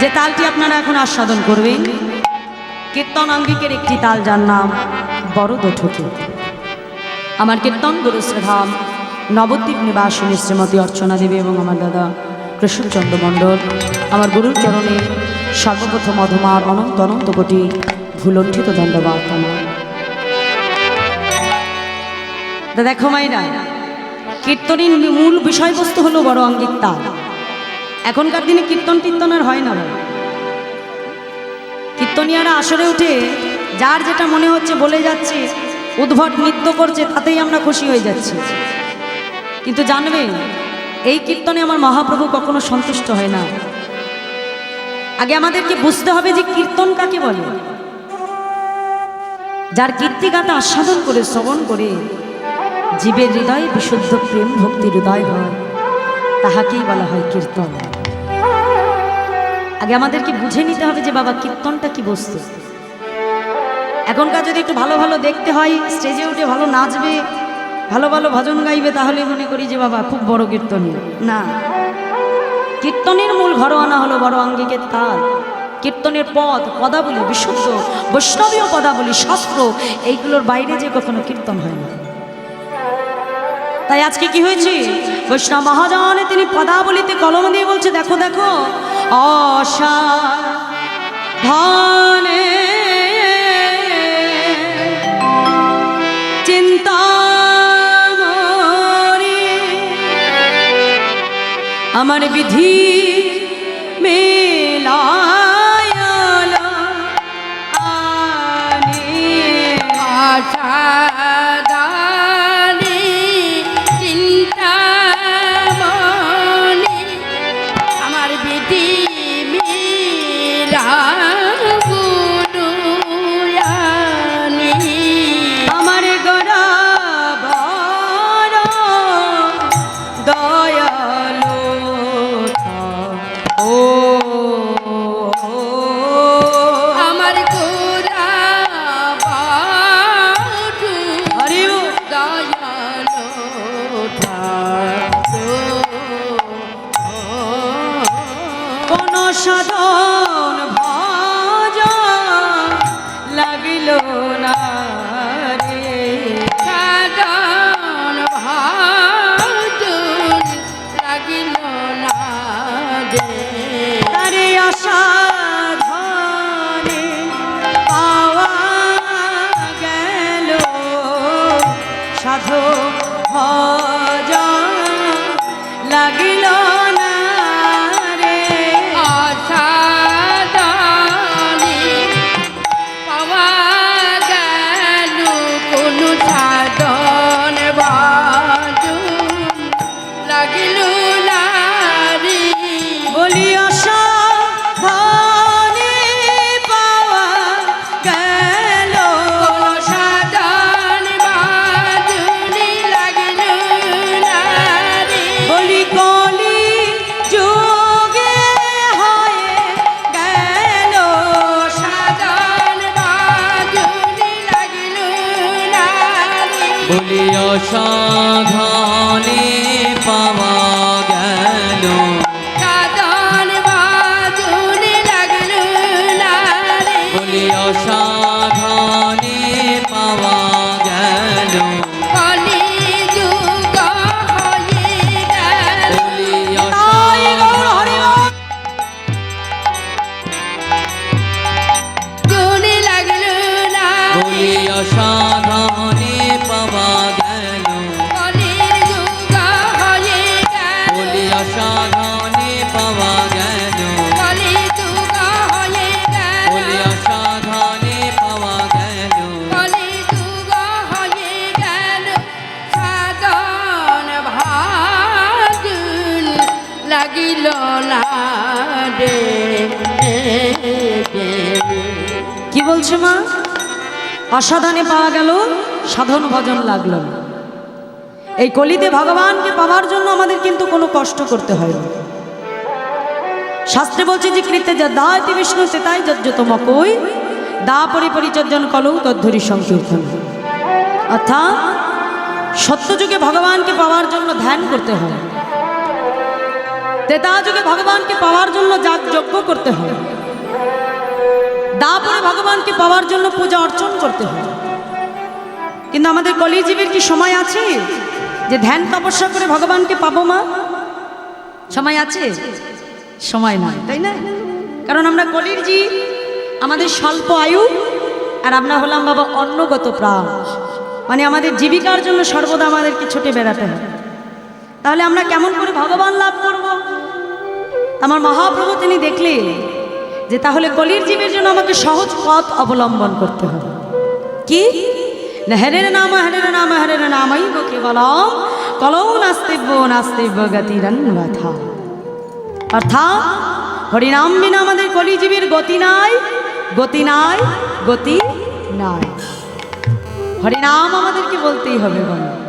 যে তালটি আপনারা এখন আস্বাদন করবেন, কীর্তন আঙ্গিকের একটি তাল যার নাম বড় দঠকে আমার কীর্তন গুরু শ্রীধাম নবদ্বীপ নিবাসিনী শ্রীমতী অর্চনা দেবী এবং আমার দাদা কৃষ্ণচন্দ্র মণ্ডল, আমার গুরুর চরণে সর্বপ্রথম অধমার অনন্ত অনন্ত কোটি ভুলণ্ঠিত ধন্যবাদ আমার। তা দেখো মাইরা, কীর্তনের মূল বিষয়বস্তু হলো বড় অঙ্গিক তাল। এখনকার দিনে কীর্তন টীর্তন আর হয় না কীর্তনিয়ারা আসরে উঠে যার যেটা মনে হচ্ছে বলে যাচ্ছে, উদ্ভট নৃত্য করছে, তাতেই আমরা খুশি হয়ে যাচ্ছি। কিন্তু জানবে, এই কীর্তনে আমার মহাপ্রভু কখনো সন্তুষ্ট হয় না। আগে আমাদেরকে বুঝতে হবে যে কীর্তন কাকে বলে। যার কীর্তিগাথা আস্বাদন করে, শ্রবণ করে, জীবের হৃদয়ে বিশুদ্ধ প্রেম ভক্তি হৃদয় হয়, তাহাকেই বলা হয় কীর্তন। আগে আমাদেরকে বুঝে নিতে হবে যে বাবা কীর্তনটা কি বস্তু। এখনকার যদি একটু ভালো ভালো দেখতে হয়, স্টেজে উঠে ভালো নাচবে, ভালো ভালো ভজন গাইবে, তাহলে মনে করি যে বাবা খুব বড় কীর্তনী। না। কীর্তনের মূল ঘরোয়ানা হলো বড় আঙ্গিকের তাল। কীর্তনের পদ, পদাবলী, বিশুদ্ধ, বৈষ্ণবীয় পদাবলী, শাস্ত্র, এইগুলোর বাইরে যে কখনো কীর্তন হয় না। তাই আজকে কি হয়েছে? বৈষ্ণব মহাজনে তিনি পদাবলিতে কলম দিয়ে বলছে, দেখো দেখো অসা ধনে। চিন্তা আমার বিধি মেলায়ালা সাধন ভজ লাগিল না। বলি অসাধনে পাওয়া লাগিল কি বলছে মা? অসাধনে পাওয়া গেল, সাধন ভজন লাগল। এই কলিতে ভগবানকে পাওয়ার জন্য আমাদের কিন্তু কোনো কষ্ট করতে হয় না। শাস্ত্রে বলছে যে, কৃতে যা দায়তি বিষ্ণু সেতাই যজ্জতম কই। দা পরিপরিচর্যন কলৌ তদ্ধরি সংকীর্তন। অর্থাৎ সত্যযুগে ভগবানকে পাওয়ার জন্য ধ্যান করতে হয়। তেতা যুগে ভগবানকে পাওয়ার জন্য যাগ যজ্ঞ করতে হয়। ভগবানকে পাওয়ার জন্য পূজা অর্চন করতে হয়। কিন্তু আমাদের কলিজীবের কি সময় আছে? যে ধ্যান তপস্যা করে ভগবানকে পাবো মা? সময় আছে? সময় নয় তাই না? কারণ আমরা কলির জীব আমাদের স্বল্প আয়ু, আর আমরা হলাম বাবা অন্নগত প্রাণ। মানে আমাদের জীবিকার জন্য সর্বদা আমাদেরকে ছুটে বেড়াতে হয়। তাহলে আমরা কেমন করে ভগবান লাভ করব? আমার মহাপ্রভু তিনি দেখলে যে তাহলে কলির জীবের জন্য আমাকে সহজ পথ অবলম্বন করতে হবে। কি? হরের নাম হরের নাম, হরের নামই কেবলম। কলৌ নাস্তিব্য নাস্তিব্য গতিরন্বথা অর্থাৎ হরিনাম বিনা আমাদের কলিজীবীর গতি নাই গতি নাই গতি নাই। হরিনাম আমাদেরকে বলতেই হবে বলো